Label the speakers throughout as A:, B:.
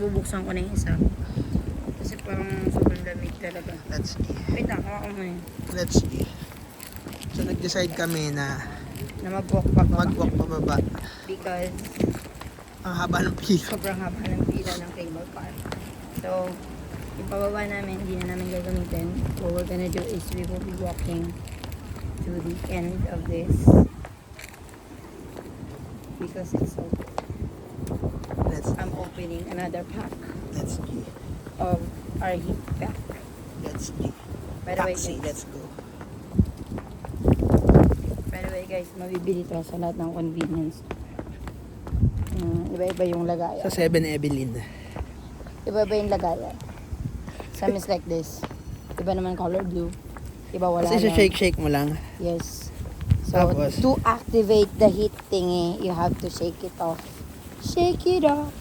A: bubuksan ko na yung isa. Kasi parang sobrang lamig talaga.
B: Let's see.
A: Wait lang, hawa ko muna.
B: Let's see. So nag-decide kami na
A: Na mag-walk pa ba?
B: mag-walk pababa.
A: Because
B: Ang haba ng pila.
A: sobrang haba ng pila ng cable car. So, yung pababa namin, hindi na namin gagamitin. What we're gonna do is we will be walking to the end of this because it's so I'm opening another pack
B: let's see.
A: of our heat pack.
B: Let's see.
A: By the way,
B: Taxi,
A: guys,
B: let's go.
A: by the way guys, mabibili to sa lahat ng convenience. Mm, iba-iba yung lagayan.
B: Sa 7 Evelyn.
A: Iba-iba yung lagayan. Some is like this. Iba naman color blue. Iba wala
B: Kasi
A: lang.
B: shake-shake mo lang.
A: Yes. So,
B: Tapos?
A: to activate the heat thingy, you have to shake it off. Shake it off.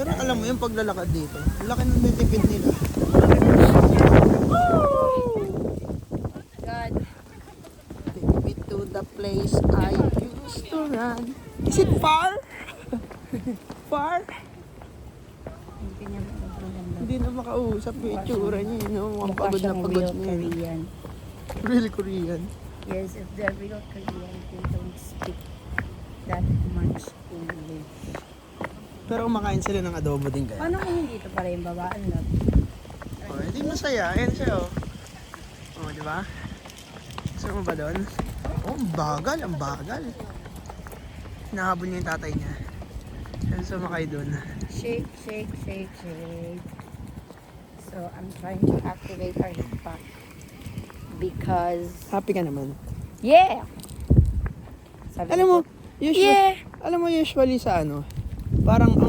B: Pero alam mo yung paglalakad dito, ang laki ng nitipid nila.
A: God.
B: Take me to the place I used to run. Is it far? far?
A: Hindi
B: na makausap yung itsura niya. You know, mukhang
A: Mukha
B: pagod na pagod
A: real
B: niya.
A: Korean.
B: Really Korean.
A: Yes, if they're real Korean, they don't speak that much English.
B: Pero kumakain sila ng adobo din kaya.
A: Paano kung hindi ito pala yung babaan na?
B: Oh, hindi masaya. Ayan siya oh. Oh, di ba? Gusto mo ba doon? Oh, ang bagal, ang bagal. Hinahabol niya yung tatay niya. Kaya sumakay doon.
A: Shake, shake, shake, shake. So, I'm trying to activate our heat pack. Because,
B: Happy ka naman.
A: yeah! Sabi
B: Alam mo, usually,
A: yeah!
B: alam mo usually sa ano, parang ang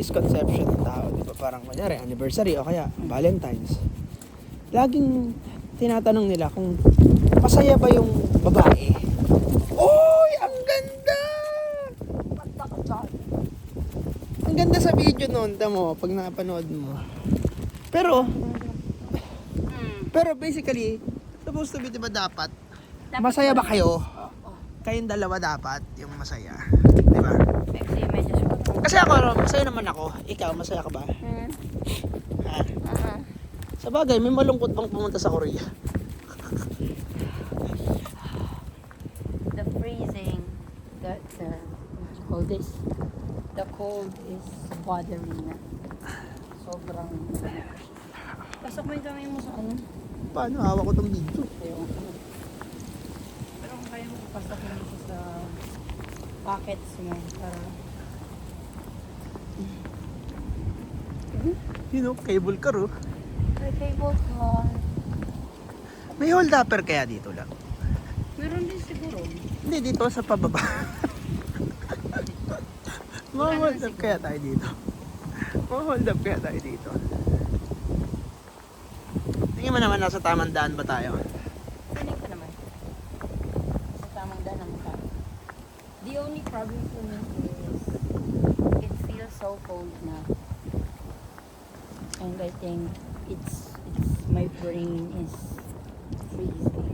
B: misconception ng tao, di ba? Parang kunyari, anniversary o kaya Valentine's. Laging tinatanong nila kung masaya ba yung babae. Oy, ang ganda! Ang ganda sa video noon, tamo, pag napanood mo. Pero, pero basically, supposed to be, di ba dapat, masaya ba kayo? Kayong dalawa dapat yung masaya. Di ba?
A: Actually, medyo
B: Kasi ako, masaya naman ako. Ikaw, masaya ka ba?
A: Hmm.
B: Ha?
A: Uh-huh.
B: Sa bagay, may malungkot bang pumunta sa Korea?
A: The freezing, the, the, call this? The cold is bothering na. Sobrang. Pasok mo yung kamay mo sa ano?
B: Paano? Hawak ko tong video.
A: Ayun. Pero kung kaya mo pasok mo sa pockets mo para
B: You know, cable car oh.
A: may cable car.
B: May hold upper kaya dito lang?
A: Meron din siguro.
B: Hindi, dito sa pababa. Ma-hold up kaya tayo dito. Ma-hold up kaya tayo dito. Tingin mo naman nasa tamang daan ba tayo?
A: Piling ko naman. Sa tamang daan ang tayo. The only problem for me is so cold now. And I think it's it's my brain is freezing.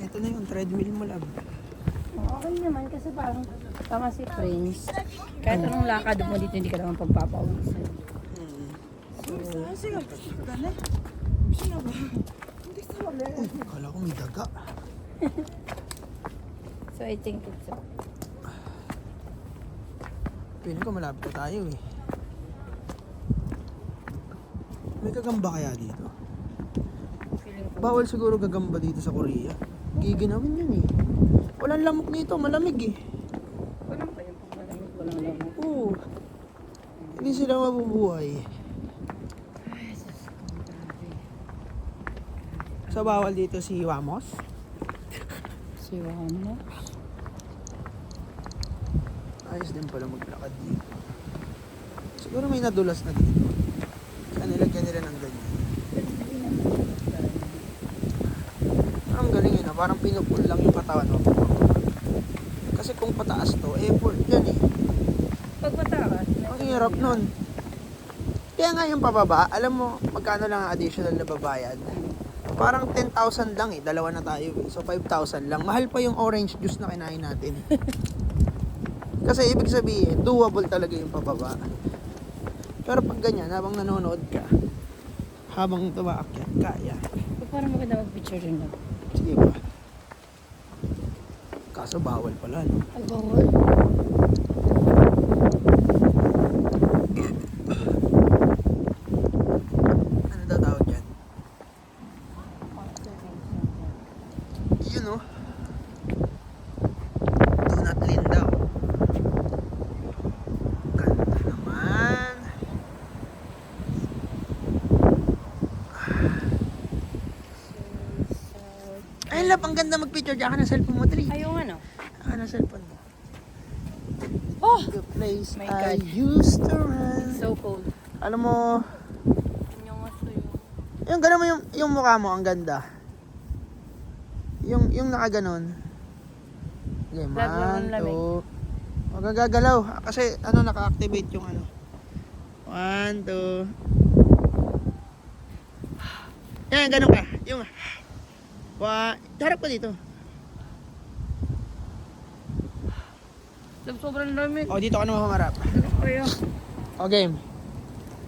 B: Ito na yung treadmill mo lang.
A: Okay naman kasi parang Prince. Kahit anong lakad mo dito hindi ka naman pagpapawisan. So,
B: Uy, kala ko may daga.
A: so I think it's uh,
B: Piling ko malapit na tayo eh. May gagamba kaya dito? Bawal siguro gagamba dito sa Korea. Giginawin yun eh. Walang lamok dito, malamig eh.
A: Walang pa yung pagmalamig, walang lamok.
B: Oo. Hindi sila mabubuhay. So bawal dito si Wamos.
A: Si Wano.
B: Ayos din pala maglakad dito. Siguro may nadulas na dito. Kaya nilagyan nila ng ganyan. Ang galing yun ah. Parang pinupul lang yung katawan mo. Kasi kung pataas to, effort yan eh.
A: Pag mataas,
B: Ang hirap nun. Kaya nga yung pababa, alam mo, magkano lang ang additional na babayad? Parang 10,000 lang eh, dalawa na tayo eh. So 5,000 lang. Mahal pa yung orange juice na kinain natin. Kasi ibig sabihin, doable talaga yung pababa. Pero pag ganyan, habang nanonood ka, habang tumaakyat, kaya.
A: Pag parang maganda mag-picture rin lang.
B: Sige ba? Kaso bawal pala, no?
A: Ay, bawal.
B: Ano daw tawag yan? Yun oh. Do not lean daw. Ganda naman. Ay, lap, ang ganda mag-picture. Diyan ka na cellphone mo, Tri.
A: Ayaw ano?
B: Ka na cellphone mo.
A: Oh!
B: The place
A: My
B: I
A: God.
B: used to run.
A: So cold.
B: Alam mo,
A: Yung aso yun.
B: yung gano'n mo yung, yung mukha mo, ang ganda. Yung, yung nakaganon. Okay, man, two. Huwag kang gagalaw. Kasi, ano, naka-activate yung ano. One, two. Yan, ganun ka. Yung, one, harap ko dito.
A: Sobrang lamig.
B: O, dito ka naman humarap.
A: Ayaw.
B: O, game.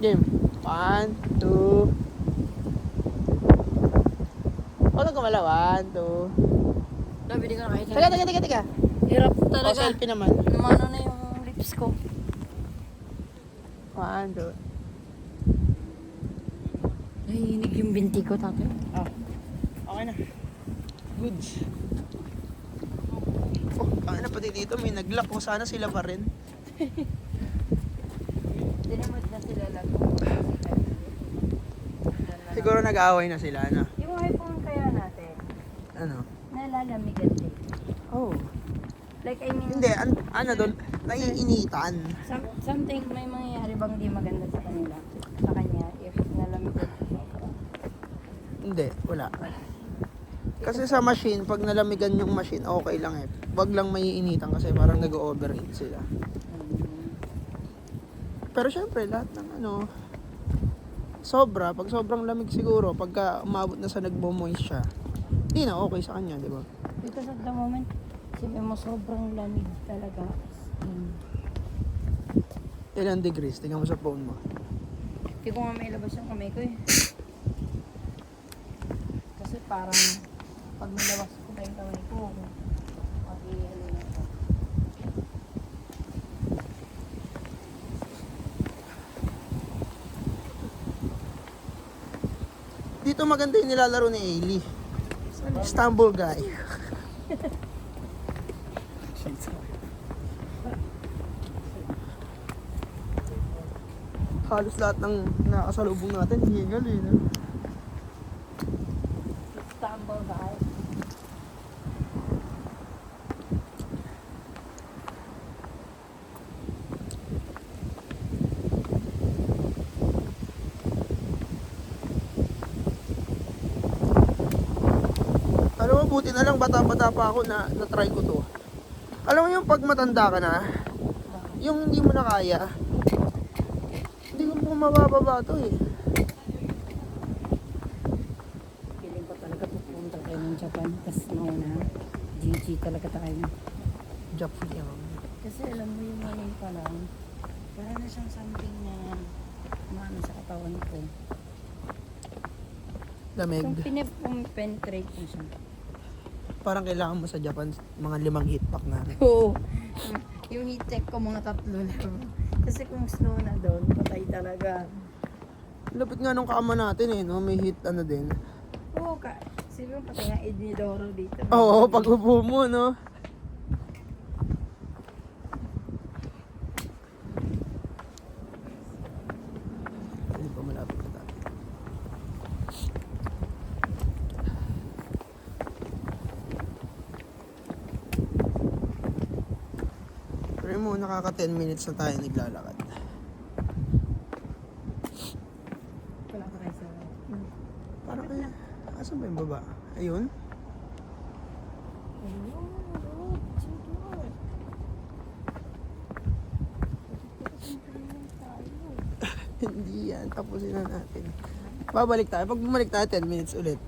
B: Game. One, two. O, nang gumalaw. One, two.
A: Sabi di ka nakita.
B: Teka, teka, teka, teka.
A: Hirap
B: O,
A: talaga.
B: selfie naman.
A: Namano na yung lips ko.
B: One, two.
A: Nahihinig yung binti ko, tatay.
B: Ah, okay na. Goods. Oh, pati dito may naglock. Kung sana sila pa rin.
A: Dinamad na sila lang.
B: Siguro nag-aaway na sila, ano?
A: Yung iPhone kaya natin,
B: Ano?
A: nalalamigan din.
B: Oh.
A: Like, I mean,
B: Hindi, an ano doon? Naiinitan.
A: some- something, may mangyayari bang di maganda sa kanila? Sa kanya, if nalamigan.
B: Hindi, wala. Kasi sa machine, pag nalamigan yung machine, okay lang eh. Wag lang maiinitan kasi parang nag-overheat sila. Pero syempre, lahat ng ano, sobra, pag sobrang lamig siguro, pagka umabot na sa nagbo-moist siya, hindi na okay sa kanya, di ba?
A: Because at the moment, sabi mo sobrang lamig talaga. in.
B: Ilang degrees? Tingnan mo sa phone mo.
A: Hindi ko nga mailabas yung kamay ko eh. Kasi parang pag nilabas ko pa yung kamay ko, na ako.
B: Dito maganda yung nilalaro ni Ailey. Istanbul guy. Halos lahat ng nakasalubong natin, hingal eh. No?
A: Stumble guy.
B: Alam mo, buti na lang bata-bata pa ako na na-try ko to. Alam mo yung pag matanda ka na, yung hindi mo na kaya, hindi ko po mabababa to eh.
A: Feeling ko talaga pupunta tayo ng Japan. Tapos na GG talaga tayo.
B: Job for you.
A: Kasi alam mo yung ngayon pa lang, wala na siyang something na maano sa katawan ko.
B: Lamig.
A: Kung pinip-penetrate mo siya.
B: Parang kailangan mo sa Japan mga limang heat pack na.
A: Oo. yung heat check ko mga tatlo lang. Kasi kung snow na doon, patay talaga.
B: Lapit nga nung kama natin eh, no? May heat ano din.
A: Oo ka. Sabi mo patay nga Ednidoro dito.
B: Oo, pag upo mo, no? nakaka 10 minutes na tayo naglalakad.
A: Wala ka kayo sa...
B: Hmm. Para kayo... Asan ba yung baba? Ayun? Hindi yan. Tapusin na natin. Babalik tayo. Pag bumalik tayo, 10 minutes ulit.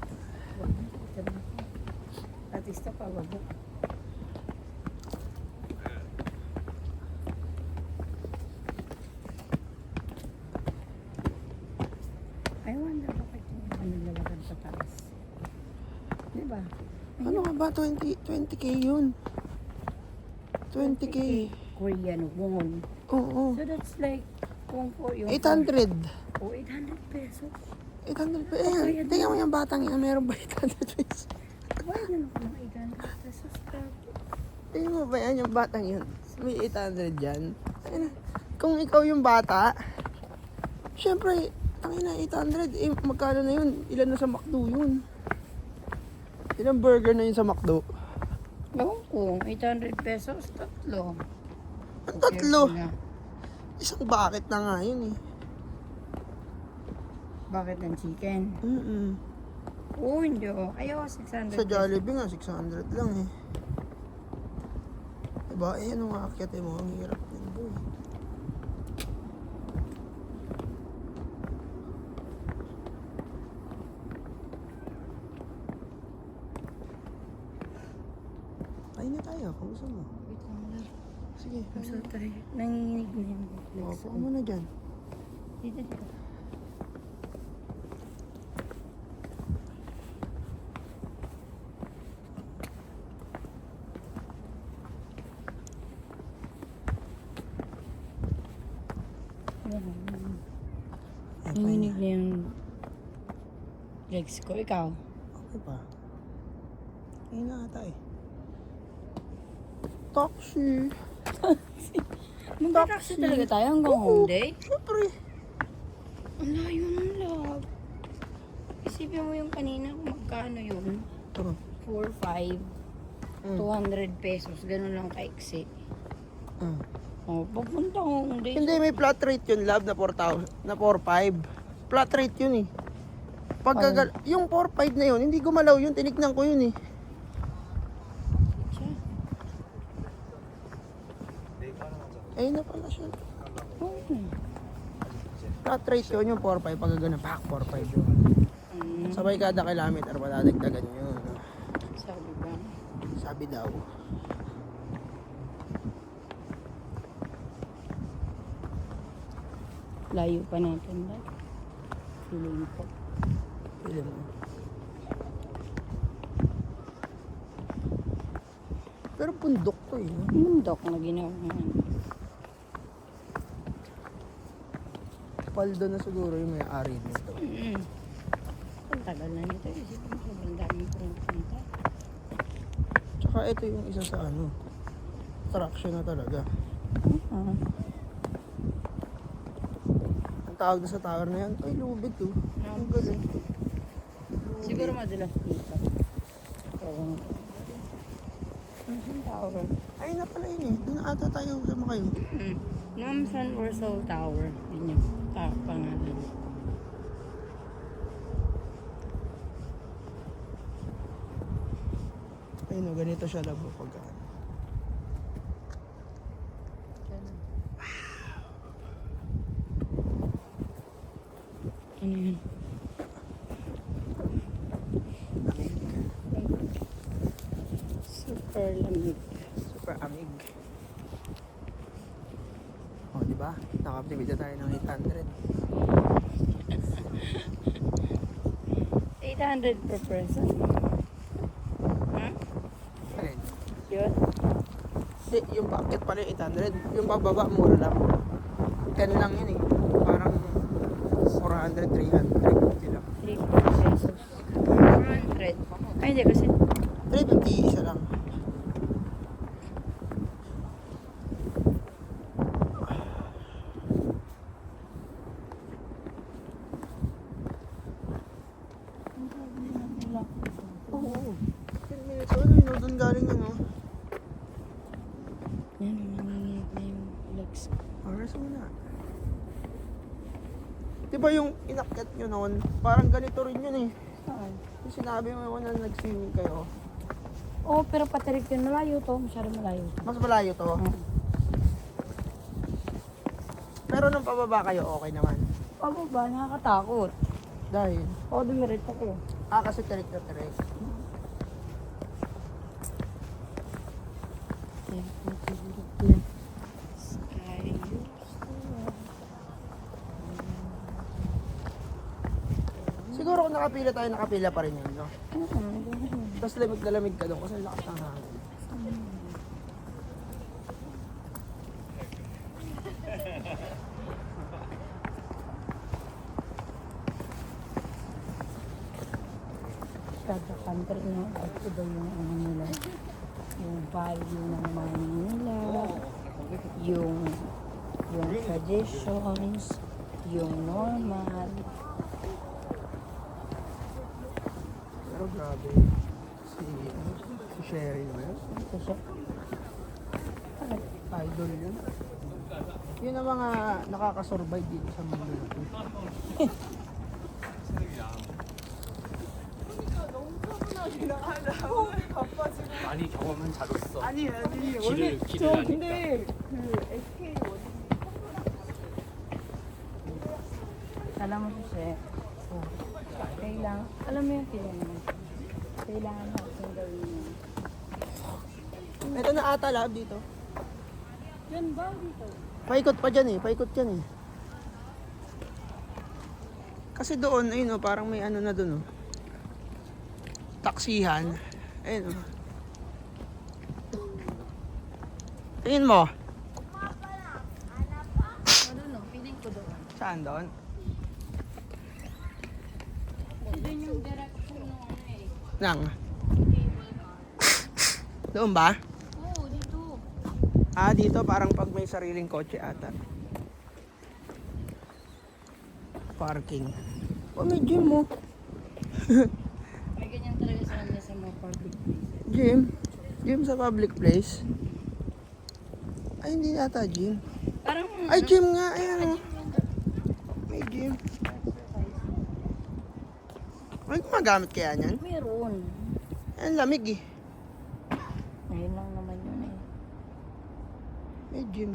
A: Di ba?
B: Ano ka ba? 20, 20k yun. 20k.
A: Korean won.
B: Oo.
A: So that's like, kung po yung...
B: 800.
A: O, 800 pesos.
B: 800 pa. Ayan, tingnan mo yung batang yan. Meron ba 800 pesos?
A: Why na ako ng 800 pesos?
B: Tingnan mo ba yan yung batang yun? May 800 dyan. Ayun, kung ikaw yung bata, syempre, tangin na 800. Eh, magkano na yun? Ilan na sa McDo yun? Ilang burger na yun sa McDo?
A: Ewan ko, 800 pesos, tatlo.
B: Ang tatlo.
A: Okay na.
B: Isang bucket na nga yun eh.
A: Bakit ng chicken?
B: Mm-mm.
A: Oo, hindi oh. Ayaw, 600
B: Sa Jollibee nga, 600 lang eh. Diba? Eh, ano nga akyat eh mo? Ang hirap din gusto mo.
A: Wait lang lang.
B: Sige, na.
A: tayo. Nanginginig na yung legs.
B: Upo mo na dyan.
A: Dito, dito. Nanginginig
B: na.
A: yung legs ko. Ikaw?
B: Okay pa. Kain na ata eh. Taxi.
A: Magta-taxi talaga tayo hanggang home day?
B: Siyempre.
A: Ang layo ng love. Isipin mo yung kanina kung magkano yun.
B: Ito.
A: 4, 5,
B: Mm.
A: 200 pesos. Ganun lang kaiksi.
B: Mm.
A: Oh, pagpunta ko home day.
B: Hindi, may flat rate yun, love, na 4,000, na 4,500. Flat rate yun eh. Pag gagal- yung 4,500 na yun, hindi gumalaw yun, tinignan ko yun eh.
A: Siya.
B: Ayun na pala siya.
A: Oo.
B: Flat rate yun, yung 4,500, pag gagana, pak, 4,500 yun.
A: Mm,
B: Sabay kada kilometer, madadagdagan yun.
A: sabi ba?
B: Sabi daw.
A: Layo pa natin ba? Feeling ko.
B: Pili mo. Pero pundok to eh. no?
A: Mundok na ginawa
B: Paldo na siguro yung may-ari nito.
A: Mm. Ang tagal na nito. Isipin mo sobrang dami ko rin punta.
B: Tsaka ito yung isa sa ano, attraction na talaga.
A: Ah.
B: Ang tawag na sa tower na yan, ay lubid to. Ang galing.
A: Siguro madalas dito. Ang tower.
B: Ay na pala yun eh. Doon ata tayo sama kayo.
A: Mm. Namsan Warsaw Tower. Yun yung ta- pangalan.
B: Ayun o, ganito siya labo pagka.
A: Ano yun? Super lamig.
B: Super amig. O, oh, di na tayo ng 800.
A: 800 per person.
B: Alin?
A: Yun?
B: Hindi, yung packet pala yung 800. Yung pagbaba, mura lang. 10 lang yun eh. Parang 400, 300, 350 lang.
A: 300 pesos. 400. Ay, hindi kasi
B: 350 isa lang. Oo. 10 minutes. Ano yun? Doon galing yun, oh.
A: Yan, nanginginig na yung legs.
B: Oras muna. Di ba yung inakyat nyo noon, parang ganito rin yun eh.
A: Saan?
B: Yung sinabi mo na nag-swimming kayo,
A: Oo, oh, pero patirik yun. Malayo to. Masyado malayo.
B: mas malayo to.
A: Oo.
B: Pero nung pababa kayo, okay naman.
A: pababa, nakakatakot.
B: Dahil,
A: O, dumirit ako.
B: ah, kasi tirik na tirik.
A: Sky.
B: Siguro kung nakapila tayo, nakapila pa rin yun, no? Tapos lamig na lamig ka doon kasi lakas ng hangin.
A: Kada country na iba yung ano nila. Yung value ng money nila. Yung yung traditions. Yung normal.
B: Grabe. Si, si Sherry ba yun?
A: Kasi
B: Idol yun. Yun ang mga nakakasurvive dito sa mundo na to.
C: 많이 경험한 자로서
B: 아니 아니
C: 길을 길을 아니까
A: alam
B: Ito na ata lab dito.
A: Yan ba dito?
B: Paikot pa dyan eh, paikot dyan eh. Kasi doon, ayun oh, parang may ano na doon oh. Taksihan. Ayun oh. Tingin mo,
A: Ano no, feeling ko doon.
B: saan doon?
A: Doon yung direction ng ano eh.
B: Nang. Doon ba? Ah, dito parang pag may sariling kotse ata. Parking. Oh, may gym mo.
A: May ganyan talaga sa kanya sa mga public places.
B: Gym? Gym sa public place? Ay, hindi yata gym.
A: Parang,
B: Ay, gym nga. Ayan oh. May gym. May gumagamit kaya niyan?
A: meron.
B: Ayan, lamig eh.
A: Ngayon lang naman yun eh.
B: Gym.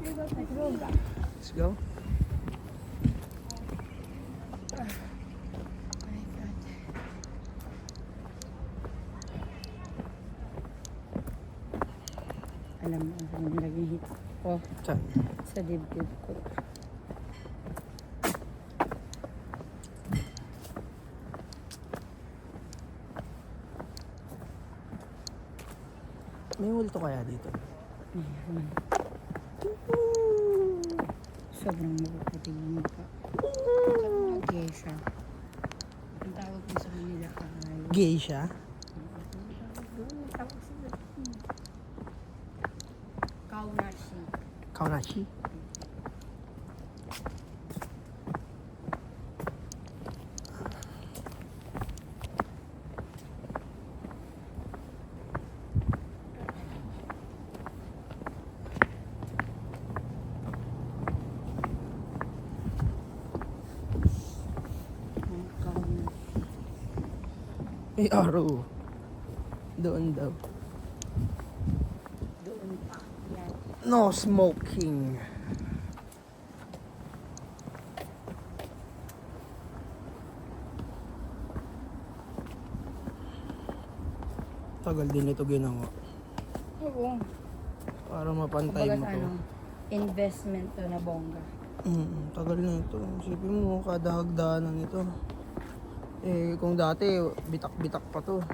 B: Let's go.
A: Alam mo, ang naging hit ko sa dibdib ko.
B: Multo kaya dito?
A: Meron. Sobrang mapuputi yung mukha. Mag-gesa. Ang tawag mo sa Manila ay... Tawag sila. Kaunashi.
B: Kaunachi?
A: Ang Kaunashi.
B: Araw. Doon daw.
A: Doon pa. Yan.
B: No smoking. Tagal din ito ginawa.
A: Oo.
B: Para mapantay
A: Kumbaga
B: mo to.
A: ano, investment to na bongga.
B: Mm, tagal na ito. Isipin mo, kada hagdanan ito. Eh, kung dati, bitak-bitak pa to.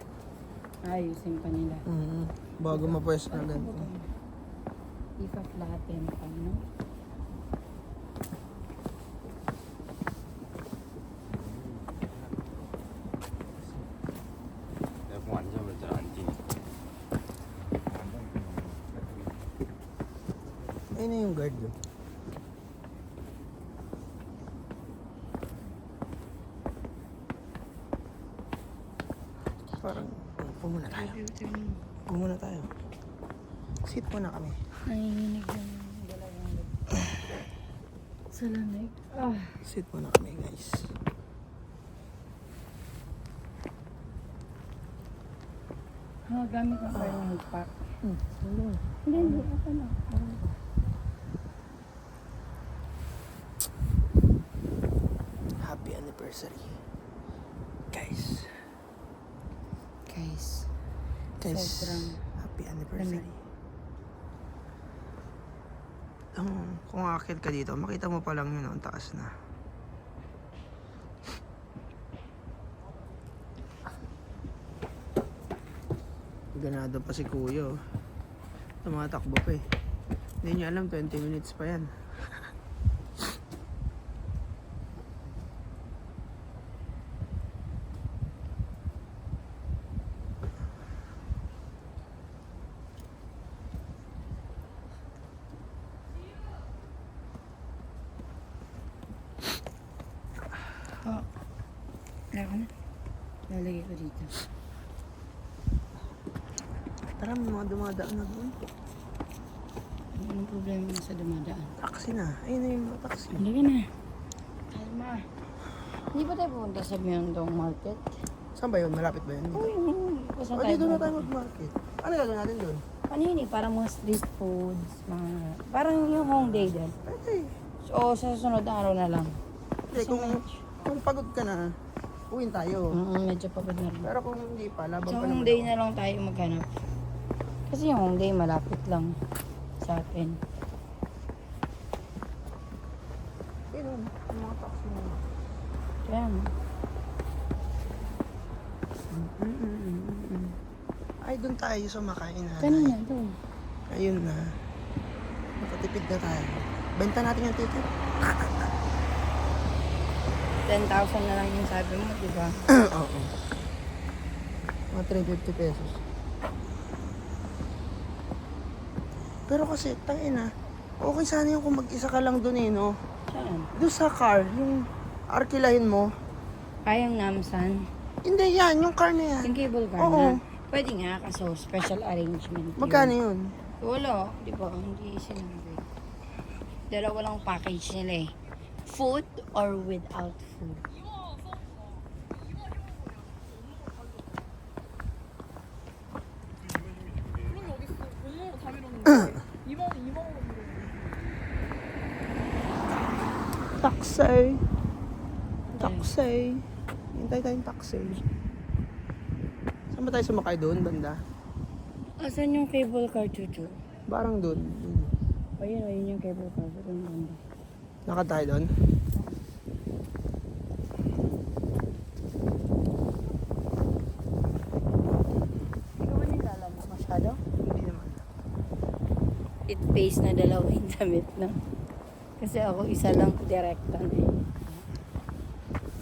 A: Ayusin pa nila.
B: Mm, bago mapwes na ganito.
A: Ipa-flatten pa, no?
B: Guys.
A: Ah, gamit pa yung pack.
B: Hmm.
A: Hindi, hindi. Ako na.
B: Happy anniversary. Guys.
A: Guys.
B: Guys.
A: Sobrang
B: Happy anniversary. Um, kung akit ka dito, makita mo pa lang yun, ang taas na. Ganado pa si Kuya. oh. Tumatakbo pa eh. Hindi niya alam, 20 minutes pa yan.
A: Oh. Ko na. Lalagay ko dito.
B: May mga dumadaan na doon.
A: Anong problema mo sa dumadaan?
B: Taxi na. Ayun na yung mga taxi.
A: Hindi ka na. Kalma. Hindi ba tayo pupunta sa Myeongdong Market?
B: Saan ba yun? Malapit ba yun?
A: Uy, basta
B: O, dito na tayo mag-market. Ano gagawin natin doon?
A: Ano yun eh, parang mga street foods, mga... Parang yung home day din.
B: Pwede.
A: So, sa susunod na araw na lang.
B: Hindi, kung, kung pagod ka na, uwin tayo.
A: Mm, medyo pagod na rin.
B: Pero kung hindi pa, laban
A: Sa
B: pa
A: home
B: naman
A: day
B: ako.
A: na lang tayo maghanap. Kasi yung home day malapit lang sa atin.
B: Ayun, yung mga taxi na.
A: Kaya nga.
B: Ay, doon tayo sa makain na.
A: Kanina doon.
B: Ayun na. Nakatipid na tayo. Benta natin yung ticket.
A: 10,000 na lang yung sabi mo, di ba?
B: Oo. Mga 350 pesos. Pero kasi, tangina, okay sana yung kung mag-isa ka lang doon eh, no?
A: Saan?
B: Doon sa car, yung arkilahin mo.
A: Kayang Namsan.
B: Hindi yan, yung car na yan.
A: Yung cable car
B: Oo.
A: na. Pwede nga, kaso special arrangement. yun.
B: Magkano yun?
A: Wala, di ba? Hindi sinabi. Dalawa lang package nila eh. Food or without food.
B: Taxi. Taxi. Hintay tayong taxi. Saan ba tayo sumakay doon, banda?
A: Asan yung cable car, Chuchu?
B: Parang doon.
A: Ayun, ayun yung cable car. Doon banda.
B: Lakad tayo doon.
A: It pays na dalawang damit na. Kasi ako isa lang direkta na eh.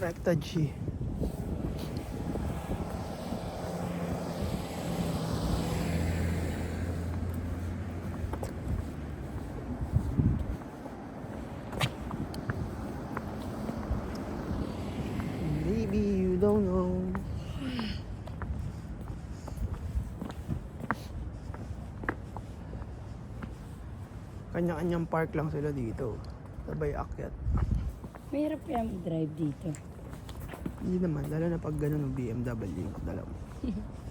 B: Recta G. Maybe you don't know. Kanya-kanyang park lang sila dito. Sabay akyat.
A: Mahirap kaya mag-drive dito.
B: Hindi naman, lalo na pag ganun ng BMW yung dala mo.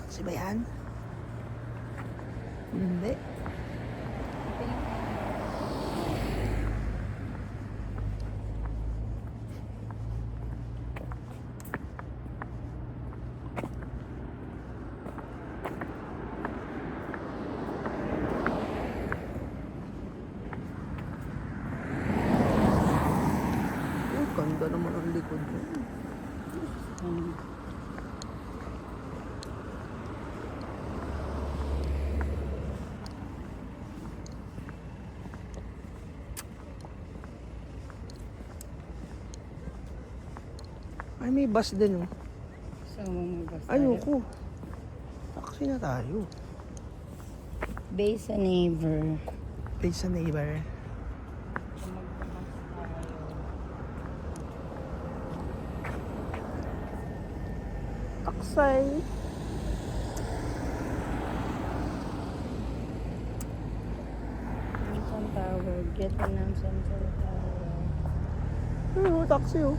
B: Taxi ba yan? Hindi. Ang ganda naman ang likod mo.
A: Um,
B: Ay, may bus din oh.
A: so, mga basta.
B: Ayoko. Taxi na tayo.
A: Base sa neighbor.
B: Place sa neighbor. Taksay.
A: Namsan Tower. Get the Namsan Tower.
B: Ano, taxi oh.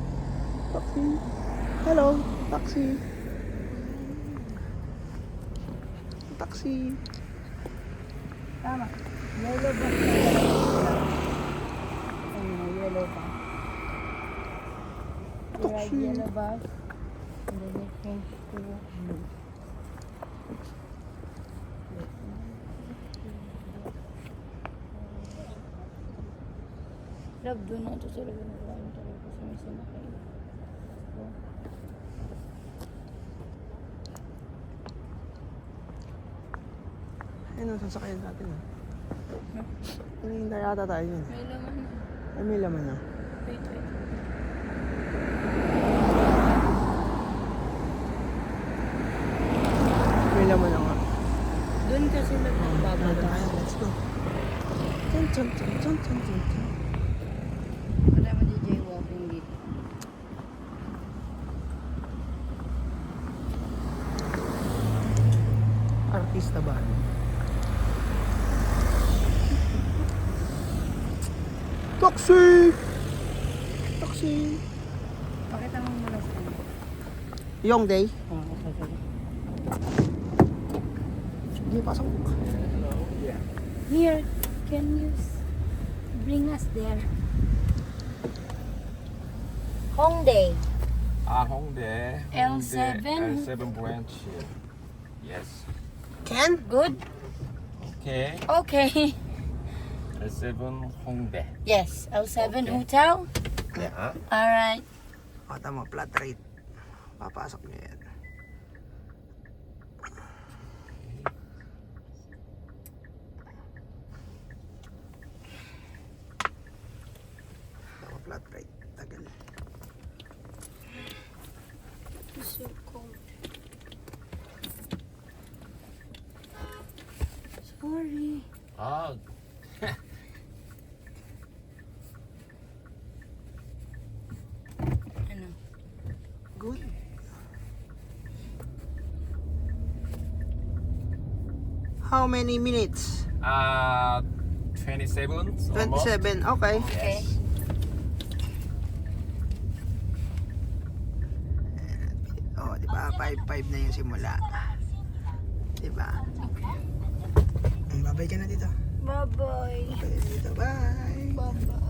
B: Taxi. Hello, taxi. Taxi.
A: Tama. Yellow bus. Ayun na, yellow ride
B: Taxi.
A: yellow bus. Change to blue. Love, doon na ito sila ginagawa talaga sa may sinakay.
B: Ayun ang sasakyan natin. ah. Hinihintay ata tayo yun.
A: May laman na.
B: Ay, may laman na.
A: Wait, wait.
B: May laman na nga.
A: Doon ka sila
B: Tara
A: nagbababa.
B: tayo, let's go. Chun, chun, chun, chun, chun, chun.
A: Wala mo DJ walking dito.
B: Artista ba? Taxi! Taxi!
A: Pakita mo muna sa ano.
B: Yung day.
A: Oh, okay, okay.
B: Sige, pasok.
A: Here, can you bring us there? Hongdae.
C: Ah, Hongdae.
A: L7.
C: L7 branch. Yes.
B: Can?
A: Good.
C: Okay.
A: Okay.
C: L7 Hongdae.
A: Yes, L7
C: okay.
A: hotel.
C: Yeah.
A: All right.
B: O, tama, flat rate. Papasok niyo yan. How many minutes?
C: 아 27. almost.
B: 27. Okay.
A: Okay.
C: Yes.
B: Oh, di ba? 5-5 na yung simula. Di ba?
A: Okay.
B: Mm, Babay ka na dito.
A: Bye-bye.
B: Babay ka na dito. Bye.
A: Bye-bye.